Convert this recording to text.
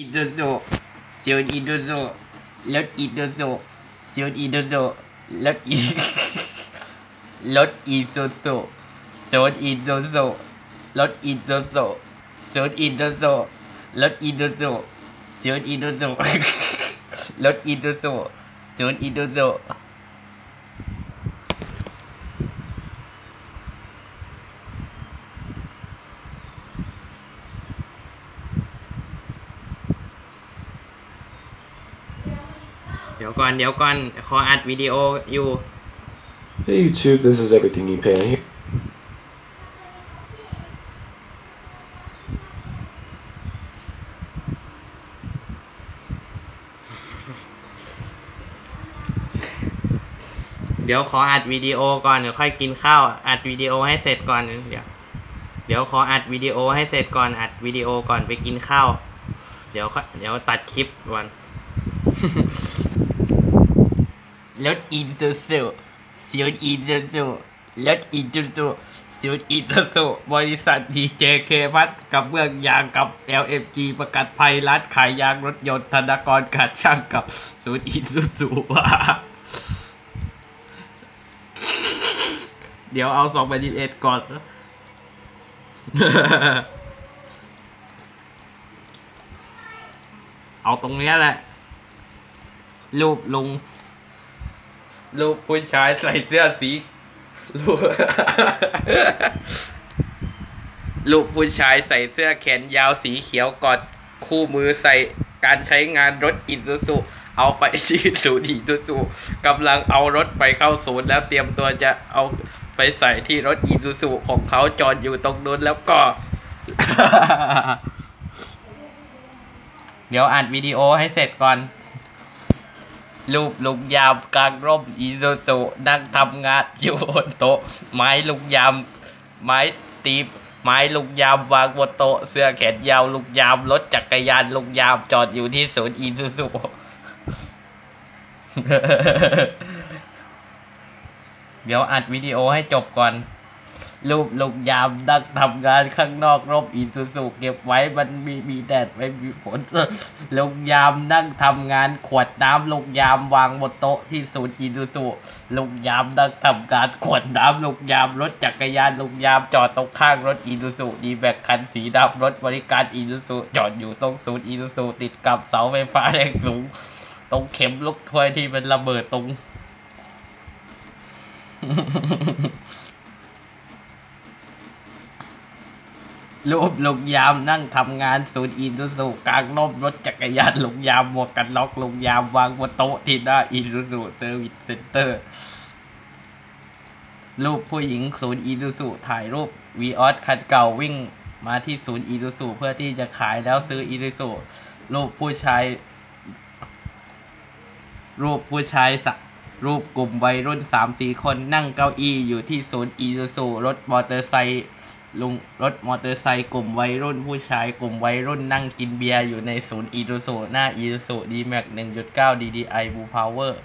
อิโดโซเซีย์อิโดโซรถอิโดโซเซีย์อิโดโซรถอีรถอีโซโซศูนอิโดโซรถอิโดโซโซนอิโดโซรถอิโดโซเซีย์อิโดโซรถอีโดโซศูนอิโดโซ เดี๋ยวก่อนเดี๋ยวก่อนขออัดวิดีโออยู่ Hey YouTube, this is everything you pay. เดี๋ยวขออัดวิดีโอก่อนเดี๋ยวค่อยกินข้าวอัดวิดีโอให้เสร็จก่อนเดี๋ยวเดี๋ยวขออัดวิดีโอให้เสร็จก่อนอัดวิดีโอก่อนไปกินข้าว เดี๋ยวค่อยเดี๋ยวตัดคลิปก่อน รถอินซูซูซีดอินซูซูรถอินซูซูซีดอินซูซูบริษัทดีเจเคพัทกับเมืองยางกับ LMG ประกันภัยร้านขายยางรถยนต์ธนากรการช่างกับศูนย์อินซูซูว่าเดี๋ยวเอาสองพันยี่สิเอ็ดก่อนเอาตรงเนี้ยแหละ รูปลุง รูปผู้ชายใส่เสื้อสีรูปรูปผู้ชายใส่เสื้อแขนยาวสีเขียวกอดคู่มือใส่การใช้งานรถอินซูซูเอาไปที่ศูนย์อิซูซูกำลังเอารถไปเข้าศูนย์แล้วเตรียมตัวจะเอาไปใส่ที่รถอินซูซูของเขาจอดอยู่ตรงนู้นแล้วก็ เดี๋ยวอัดวิดีโอให้เสร็จก่อน รูปลุงยามกลางร่มอีซูซูนั่งทำงานอยู่บนโต๊ะ ไม้ลุงยาม ไม้ตีไม้ลุงยามวางบนโต๊ะ เสื้อแขนยาวลุงยามรถจักรยานลุงยามจอดอยู่ที่ศูนย์อีซูซูเดี๋ยวอัดวิดีโอให้จบก่อน รูปลุงยามนั่งทำงานข้างนอกร่มอีซูซูเก็บไว้มันมีมีแดดไม่มีฝนลุงยามนั่งทำงานขวดน้ำลุงยามวางบนโต๊ะที่ศูนย์อีซูซูลุงยามนั่งทำงานขวดน้ำลุงยามรถจักรยานลุงยามจอดตรงข้างรถอีซูซูดีแบกคันสีดำรถบริการอีซูซูจอดอยู่ตรงศูนย์อีซูซูติดกับเสาไฟฟ้าแรงสูง ตรงเข็มลูกถ้วยที่มันระเบิดตรง รูปลุงยามนั่งทำงานศูนย์อินซูซูกลางร่มรถจักรยานลุงยามหมวกกันน็อกลุงยามวางบนโต๊ะที่หน้าอินซูซูเซอร์วิสเซ็นเตอร์รูปผู้หญิงศูนย์อินซูซูถ่ายรูปวีออสคันเก่าวิ่งมาที่ศูนย์อินซูซูเพื่อที่จะขายแล้วซื้ออินซูซูรูปผู้ชาย รูปผู้ชายสะรูปกลุ่มวัยรุ่นสามสี่คนนั่งเก้าอี้อยู่ที่ศูนย์อีซูซูรถมอเตอร์ไซค์ ลุงรถมอเตอร์ไซค์กลุ่มวัยรุ่นผู้ชายกลุ่มวัยรุ่นนั่งกินเบียร์อยู่ในศูนย์อีซูซูหน้าอีซูซูดีแม็กหนึ่งจุดเก้าดีดีไอบูพาวเวอร์